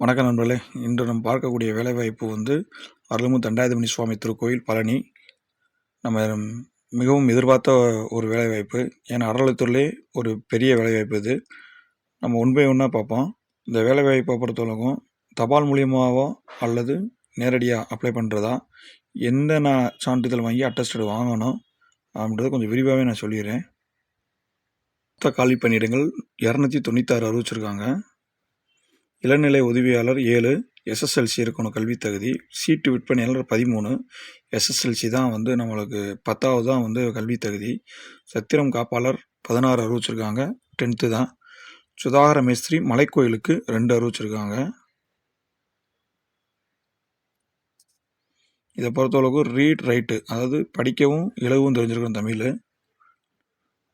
வணக்கம் நண்பர்களே. இன்று நம்ம பார்க்கக்கூடிய வேலைவாய்ப்பு வந்து அருள்மிகு தண்டாயுதமணி சுவாமி திருக்கோயில் பழனி. நம்ம மிகவும் எதிர்பார்த்த ஒரு வேலைவாய்ப்பு. ஏன்னா அறநிலையத்துறையிலே ஒரு பெரிய வேலைவாய்ப்பு இது. நம்ம ஒன் பை ஒன்னாக பார்ப்போம். இந்த வேலைவாய்ப்பை பொறுத்தவரைக்கும் தபால் மூலியமாகவோ அல்லது நேரடியாக அப்ளை பண்ணுறதா எந்த நான் சான்றிதழ் வாங்கி அட்டஸ்டட் வாங்கணும்? அப்படின்றத கொஞ்சம் விரிவாகவே நான் சொல்லிடுறேன் மொத்த காலி பணியிடங்கள் இரநூத்தி தொண்ணூத்தாறு அறிவிச்சிருக்காங்க. இளநிலை உதவியாளர் ஏழு எஸ்எஸ்எல்சி இருக்கணும் கல்வித் தகுதி சீட்டு விற்பனையாளர் பதிமூணு எஸ்எஸ்எல்சி தான் வந்து நம்மளுக்கு பத்தாவது தான் வந்து கல்வித் தகுதி. சத்திரம் காப்பாளர் பதினாறு அறிவிச்சிருக்காங்க டென்த்து தான். சுதாகர மேஸ்திரி மலைக்கோயிலுக்கு ரெண்டு அறிவிச்சிருக்காங்க. இதை பொறுத்தளவுக்கு ரீட் ரைட்டு அதாவது படிக்கவும் எழுதவும் தெரிஞ்சிருக்கணும் தமிழ்.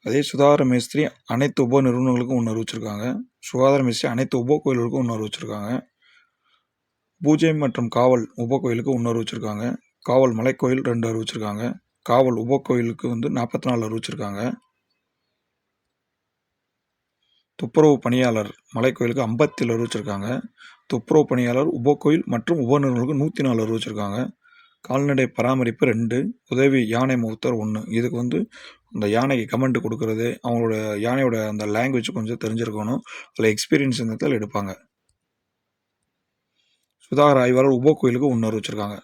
அதே சுகாதார மேஸ்திரி அனைத்து உப நிறுவனங்களுக்கும் ஒன்று அறிவிச்சிருக்காங்க. சுகாதார மேஸ்திரி அனைத்து உப கோயில்களுக்கும் ஒன்று அறிவிச்சிருக்காங்க. பூஜை மற்றும் காவல் உப கோயிலுக்கு ஒன்று அறிவிச்சிருக்காங்க. காவல் மலைக்கோயில் ரெண்டு அறிவிச்சிருக்காங்க. காவல் உப கோயிலுக்கு வந்து நாற்பத்தி நாலு அறிவிச்சிருக்காங்க. துப்புரவு பணியாளர் மலைக்கோயிலுக்கு ஐம்பத்தில் அறிவிச்சிருக்காங்க. துப்புரவு பணியாளர் உப கோயில் மற்றும் உப நிறுவனங்களுக்கு நூற்றி நாலு அறிவிச்சிருக்காங்க. கால்நடை பராமரிப்பு ரெண்டு உதவி யானை முகத்தர் ஒன்று இதுக்கு வந்து அந்த யானைக்கு கமெண்ட் கொடுக்கறது அவங்களோட யானையோட அந்த லாங்குவேஜ் கொஞ்சம் தெரிஞ்சிருக்கணும். அதில் எக்ஸ்பீரியன்ஸ் இருந்ததில் எடுப்பாங்க. சுதாகர் ஆய்வாளர் உபோ கோயிலுக்கு ஒன்று வச்சுருக்காங்க.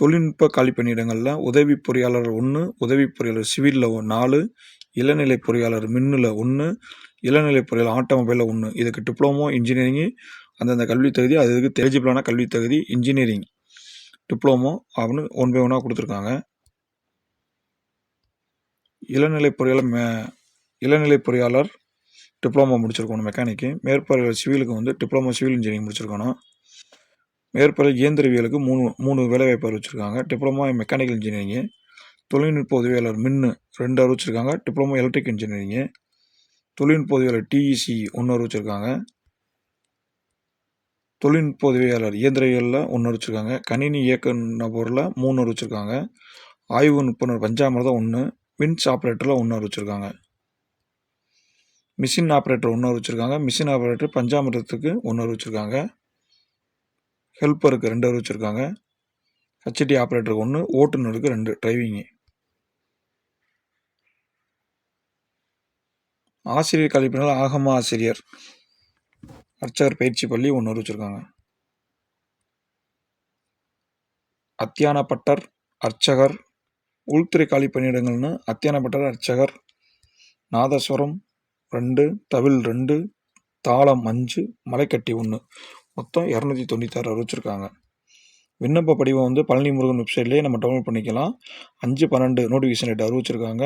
தொழில்நுட்ப காலி பணியிடங்களில் உதவி பொறியாளர் ஒன்று உதவி பொறியாளர் சிவிலில் நாலு இளநிலை பொறியாளர் மின்னில் ஒன்று இளநிலை பொறியாளர் ஆட்டோமொபைலில் ஒன்று இதுக்கு டிப்ளமோ இன்ஜினியரிங்கு அந்தந்த கல்வி தகுதி அதுக்கு எலிஜிபிளான கல்வி தகுதி இன்ஜினியரிங் டிப்ளமோ அப்படின்னு ஒன் பை ஒன்னாக கொடுத்துருக்காங்க. இளநிலை பொறியாளர் மே இளநிலை பொறியாளர் டிப்ளமோ முடிச்சிருக்கணும் மெக்கானிக்கு மேற்பொறியாளர் சிவிலுக்கு வந்து டிப்ளமோ சிவில் இன்ஜினியரிங் முடிச்சிருக்கணும். மேற்பொறியல் இயந்திரவியலுக்கு மூணு மூணு வேலைவாய்ப்பு அறிவிச்சிருக்காங்க டிப்ளமோ மெக்கானிக்கல் இன்ஜினியரிங்கு தொழில்நுட்ப உதவியாளர் மின்னு ரெண்டு அறிவிச்சிருக்காங்க டிப்ளமோ எலக்ட்ரிக் இன்ஜினியரிங்கு தொழில்நுட்ப உதவியாளர் டிஇசி ஒன்று அறிவிச்சிருக்காங்க தொழில்நுட்ப உதவியாளர் இயந்திரவியலில் ஒன்று வச்சுருக்காங்க. கணினி இயக்க பொருளில் மூணு வச்சுருக்காங்க. ஆய்வு நுட்பனர் பஞ்சாமிரதம் ஒன்று வின்ஸ் ஆப்ரேட்டரில் ஒன்று வச்சுருக்காங்க. மிஷின் ஆப்ரேட்டர் ஒன்று வச்சுருக்காங்க. மிஷின் ஆப்ரேட்டர் பஞ்சாமிரத்துக்கு ஒன்று வச்சுருக்காங்க. ஹெல்ப்பருக்கு ரெண்டு வச்சுருக்காங்க. ஹெச்டி ஆப்ரேட்டருக்கு ஒன்று ஓட்டுநருக்கு ரெண்டு டிரைவிங்கு ஆசிரியர் கல்விப்பினால் ஆகம ஆசிரியர். அர்ச்சகர் பயிற்சி பள்ளி ஒன்று வச்சுருக்காங்க. அத்தியானப்பட்டர் அர்ச்சகர் உள்துறை காலி பணியிடங்கள்னு அத்தியானப்பட்டர் அர்ச்சகர் நாதஸ்வரம் ரெண்டு தவில் ரெண்டு தாளம் அஞ்சு மலைக்கட்டி ஒன்று மொத்தம் இரநூத்தி தொண்ணூத்தாறு அறிவிச்சிருக்காங்க. விண்ணப்ப படிவம் வந்து பழனி முருகன் வெப்சைட்லேயே நம்ம டவுன்லோட் பண்ணிக்கலாம். அஞ்சு பன்னெண்டு நோட்டிஃபிகேஷன் டேட் அறிவிச்சிருக்காங்க.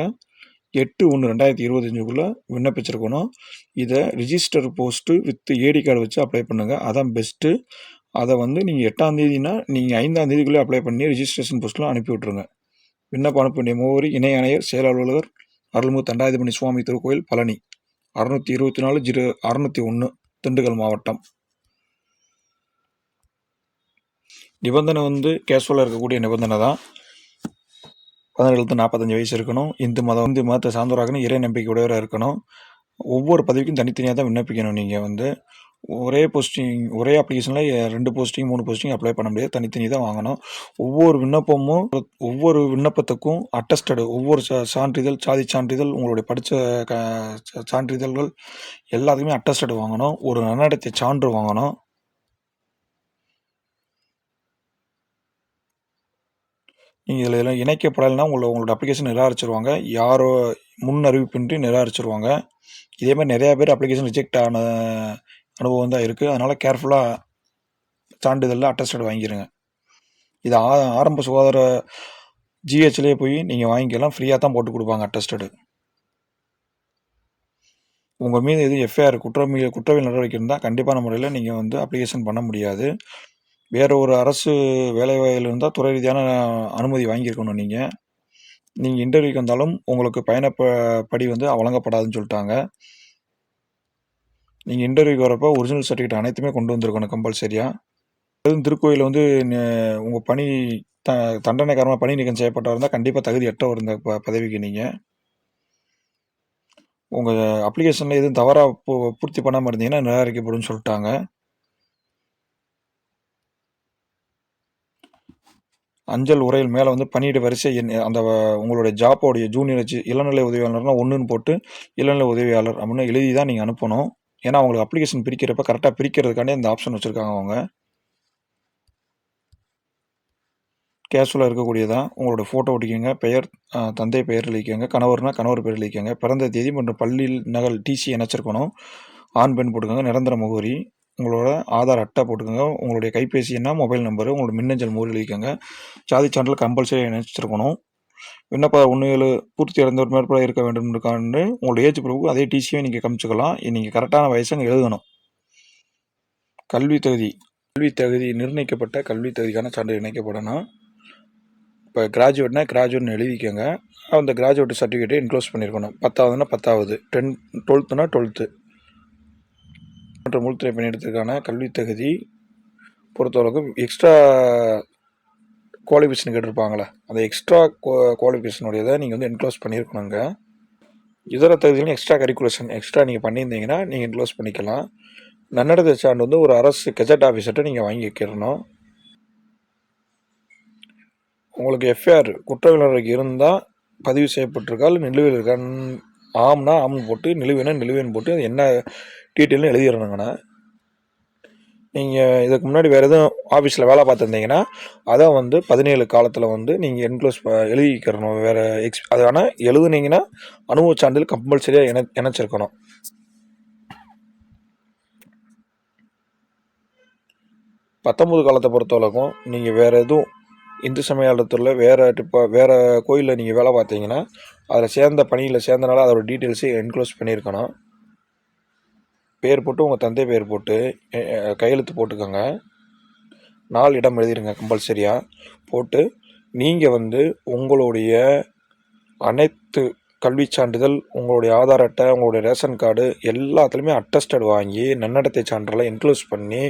எட்டு ஒன்று ரெண்டாயிரத்தி இருபத்தஞ்சுக்குள்ளே விண்ணப்பிச்சிருக்கணும். இதை register post with AD card வச்சு அப்ளை பண்ணுங்கள் அதான் பெஸ்ட்டு அதை வந்து நீங்கள் எட்டாந்தேதினா நீங்கள் ஐந்தாந்தேதிக்குள்ளே அப்ளை பண்ணி ரிஜிஸ்ட்ரேஷன் போஸ்ட்டில் அனுப்பி விட்ருங்க விண்ணப்ப அனுப்ப வேண்டிய மூவரி இணை ஆணையர் செயல் அலுவலர் அருள்முக தண்டாயுதமணி சுவாமி திருக்கோயில் பழனி. அறுநூற்றி இருபத்தி நாலு ஜீரோ அறுநூற்றி ஒன்று திண்டுக்கல் மாவட்டம். நிபந்தனை வந்து கேஷுவலாக இருக்கக்கூடிய நிபந்தனை தான். பதினெழுத்து நாற்பத்தஞ்சு வயசு இருக்கணும். இந்து மதம் இந்து மதத்தை சார்ந்தவராக இறை நம்பிக்கையுடையவராக இருக்கணும். ஒவ்வொரு பதவிக்கும் தனித்தனியாக தான் விண்ணப்பிக்கணும் நீங்கள் வந்து. ஒரே போஸ்டிங் ஒரே அப்ளிகேஷனில் ரெண்டு போஸ்டிங் மூணு போஸ்டிங் அப்ளை பண்ண முடியாது. தனித்தனி தான் வாங்கணும். ஒவ்வொரு விண்ணப்பமும் ஒவ்வொரு விண்ணப்பத்துக்கும் அட்டஸ்டடு ஒவ்வொரு சான்றிதழ் சாதி சான்றிதழ் உங்களுடைய படித்த க சான்றிதழ்கள் எல்லாத்துக்குமே அட்டஸ்டடு வாங்கணும். ஒரு நன்னடத்தை சான்று வாங்கணும். நீங்கள் இதில் எல்லாம் இணைக்கப்படலைன்னா உங்களை உங்களோட அப்ளிகேஷன் நிராகரிச்சிருவாங்க. யாரோ முன் அறிவிப்பின்றி நிராகரிச்சிருவாங்க. இதே மாதிரி நிறையா பேர் அப்ளிகேஷன் ரிஜெக்ட் ஆன அனுபவம் தான் இருக்குது அதனால் கேர்ஃபுல்லாக சான்றிதழில் அட்டஸ்டட் வாங்கிடுங்க இது ஆ ஆரம்ப சுகாதார ஜிஹெச்லேயே போய் நீங்கள் வாங்கிக்கலாம். ஃப்ரீயாக தான் போட்டு கொடுப்பாங்க அட்டஸ்டடு உங்கள் மீது எதுவும் எஃப்ஐஆர் குற்றம் குற்றவியல் நடவடிக்கை இருந்தால் கண்டிப்பான முறையில் நீங்கள் வந்து அப்ளிகேஷன் பண்ண முடியாது. வேறு ஒரு அரசு வேலைவாயில் இருந்தால் துறை ரீதியான அனுமதி வாங்கியிருக்கணும் நீங்கள் நீங்கள் இன்டர்வியூக்கு வந்தாலும் உங்களுக்கு பயண ப படி வந்து வழங்கப்படாதுன்னு சொல்லிட்டாங்க. நீங்கள் இன்டர்வியூக்கு வரப்போ ஒரிஜினல் சர்டிஃபிகேட் அனைத்துமே கொண்டு வந்திருக்கணும் கம்பல்சரியாக அதுவும் திருக்கோயில் வந்து உங்கள் பணி த தண்டனை பணி நீக்கம் செய்யப்பட்டா இருந்தால் கண்டிப்பாக தகுதி எட்ட இந்த ப பதவிக்கு நீங்கள் உங்கள் அப்ளிகேஷனில் எதுவும் தவறாக பூ பூர்த்தி பண்ணாமல் இருந்தீங்கன்னா நிராகரிக்கப்படும் சொல்லிட்டாங்க. அஞ்சல் உரையில் மேலே வந்து பணியிட வரிசை என் அந்த உங்களுடைய ஜாப்போடைய ஜூனியர் வச்சு இளநிலை உதவியாளர்னா ஒன்றுன்னு போட்டு இளநிலை உதவியாளர் அப்படின்னு எழுதி தான் நீங்கள் அனுப்பணும். ஏன்னா அவங்களுக்கு அப்ளிகேஷன் பிரிக்கிறப்ப கரெக்டாக பிரிக்கிறதுக்காண்டி இந்த ஆப்ஷன் வச்சுருக்காங்க அவங்க. கேஷுவலாக இருக்கக்கூடியதான் உங்களோட ஃபோட்டோ ஒட்டிக்கோங்க பெயர் தந்தை பெயர் எழுதிக்கோங்க கணவர்னா கணவர் பெயர் எழுதிக்கோங்க பிறந்த தேதி மற்றும் பள்ளியில் நகல் டிசி இணைச்சிருக்கணும் ஆண் பெண் போட்டுக்கோங்க நிரந்தர முகவரி உங்களோட ஆதார் அட்டை போட்டுக்கோங்க உங்களுடைய கைபேசி என்ன மொபைல் நம்பரு உங்களோட மின்னஞ்சல் முகவரி எழுதிக்கோங்க சாதி சான்றிதழ் கம்பல்சரி இணைச்சிருக்கணும். விண்ணப்ப ஒன்று ஏழு பூர்த்தி அடைந்தவர் மேற்பட இருக்க வேண்டும் இருக்காண்டு உங்களுடைய ஏஜ் ப்ரூஃப் அதே டிசியும் நீங்கள் காமிச்சிக்கலாம் நீங்கள் கரெக்டான வயசுங்க எழுதணும். கல்வி தகுதி. கல்வி தகுதி நிர்ணயிக்கப்பட்ட கல்வி தகுதிக்கான சான்று இணைக்கப்படணும். இப்போ கிராஜுவேட்னா கிராஜுவேட்னு எழுதிக்கோங்க. அந்த கிராஜுவேட் சர்டிஃபிகேட்டை என்க்ளோஸ் பண்ணியிருக்கணும் பத்தாவதுன்னா பத்தாவது. டென் டுவெல்த்துனா டுவெல்த்து மற்றும் முழுத்துறை பணியிடத்துக்கான கல்வி தகுதி பொறுத்தளவுக்கு எக்ஸ்ட்ரா குவாலிஃபிகேஷன் கேட்டிருப்பாங்களே அந்த எக்ஸ்ட்ரா குவாலிஃபிகேஷனுடையதை நீங்கள் வந்து என்க்ளோஸ் பண்ணியிருக்கணுங்க. இதர தகுதிகளும் எக்ஸ்ட்ரா கரிக்குலேஷன் எக்ஸ்ட்ரா நீங்கள் பண்ணியிருந்தீங்கன்னா நீங்கள் என்க்ளோஸ் பண்ணிக்கலாம். நன்னடத்தை சான்று வந்து ஒரு அரசு கெஜெட் ஆஃபீஸர்கிட்ட நீங்கள் வாங்கி வைக்கிறணும் உங்களுக்கு எஃப்ஐஆர் குற்றவியலருக்கு இருந்தால் பதிவு செய்யப்பட்டிருக்கா இல்லை நிலுவையில் இருக்கான்னு ஆம்னா ஆம்னு போட்டு நிலுவைனா நிலுவைன்னு போட்டு அது என்ன டீட்டெயிலும் எழுதிடணுங்கண்ணா. நீங்கள் இதுக்கு முன்னாடி வேறு எதுவும் ஆஃபீஸில் வேலை பார்த்துருந்தீங்கன்னா அதை வந்து பதினேழு காலத்தில் வந்து நீங்கள் என்க்ளோஸ் எழுதிக்கிறணும். வேறு எக்ஸ் அது ஆனால் எழுதுனீங்கன்னா அனுபவ சான்றிதழ் கம்பல்சரியாக இணை இணைச்சிருக்கணும். பத்தொம்பது காலத்தை பொறுத்தவரைக்கும் நீங்கள் வேறு எதுவும் இந்து சமயத்தில் வேறு இப்போ வேறு கோயிலில் நீங்கள் வேலை பார்த்தீங்கன்னா அதில் சேர்ந்த பணியில் சேர்ந்தனால அதோட டீட்டெயில்ஸை என்க்ளோஸ் பண்ணியிருக்கணும். பேர் போட்டு உங்கள் தந்தை பேர் போட்டு கையெழுத்து போட்டுக்கோங்க. நாலு இடம் எழுதிடுங்க கம்பல்சரியாக போட்டு நீங்கள் வந்து உங்களுடைய அனைத்து கல்விச் சான்றிதழ் உங்களுடைய ஆதார் அட்டை உங்களுடைய ரேஷன் கார்டு எல்லாத்துலேயுமே அட்டஸ்டட் வாங்கி நன்னடத்தை சான்றெல்லாம் இன்க்ளூஸ் பண்ணி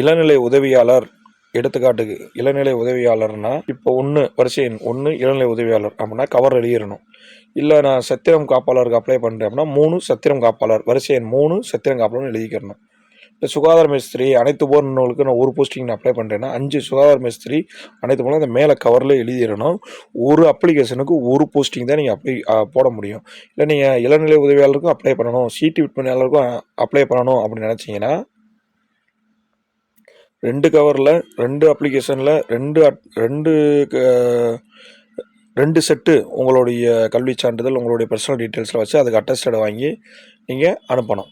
இளநிலை உதவியாளர் எடுத்துக்காட்டுக்கு இளநிலை உதவியாளர்னா இப்போ ஒன்று வரிசை எண் ஒன்று இளநிலை உதவியாளர் அப்படின்னா கவர் எழுதிடணும். இல்லை நான் சத்திரம் காப்பாளருக்கு அப்ளை பண்ணுறேன் அப்படின்னா மூணு சத்திரம் காப்பாளர் வரிசை எண் மூணு சத்திரம் காப்பாளர்னு எழுதிக்கிறணும் இப்போ சுகாதார மேஸ்திரி அனைத்து போர்னவங்களுக்கு நான் ஒரு போஸ்டிங் நான் அப்ளை பண்ணுறேன்னா அஞ்சு சுகாதார மேஸ்திரி அனைத்து போலும் அந்த மேலே கவரில் எழுதிடணும். ஒரு அப்ளிகேஷனுக்கு ஒரு போஸ்டிங் தான் நீங்கள் அப்ளை போட முடியும். இல்லை நீங்கள் இளநிலை உதவியாளருக்கும் அப்ளை பண்ணணும் சீட்டு விற்பனையாளருக்கும் அப்ளை பண்ணணும் அப்படின்னு நினச்சிங்கன்னா ரெண்டு கவரில் ரெண்டு அப்ளிகேஷனில் ரெண்டு அட்- ரெண்டு க- ரெண்டு செட்டு உங்களுடைய கல்வி சான்றிதழ் உங்களுடைய பர்சனல் டீட்டெயில்ஸில் வச்சு அதுக்கு அட்டஸ்டட் வாங்கி நீங்கள் அனுப்பணும்.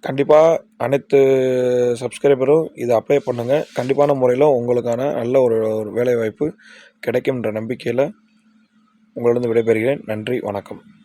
கண்டிப்பாக அனைத்து சப்ஸ்கிரைபரும் இதை அப்ளை பண்ணுங்கள் கண்டிப்பான முறையில் உங்களுக்கான நல்ல ஒரு ஒரு வேலைவாய்ப்பு கிடைக்கும்ன்ற நம்பிக்கையில் உங்களிடம் விடைபெறுகிறேன். நன்றி வணக்கம்.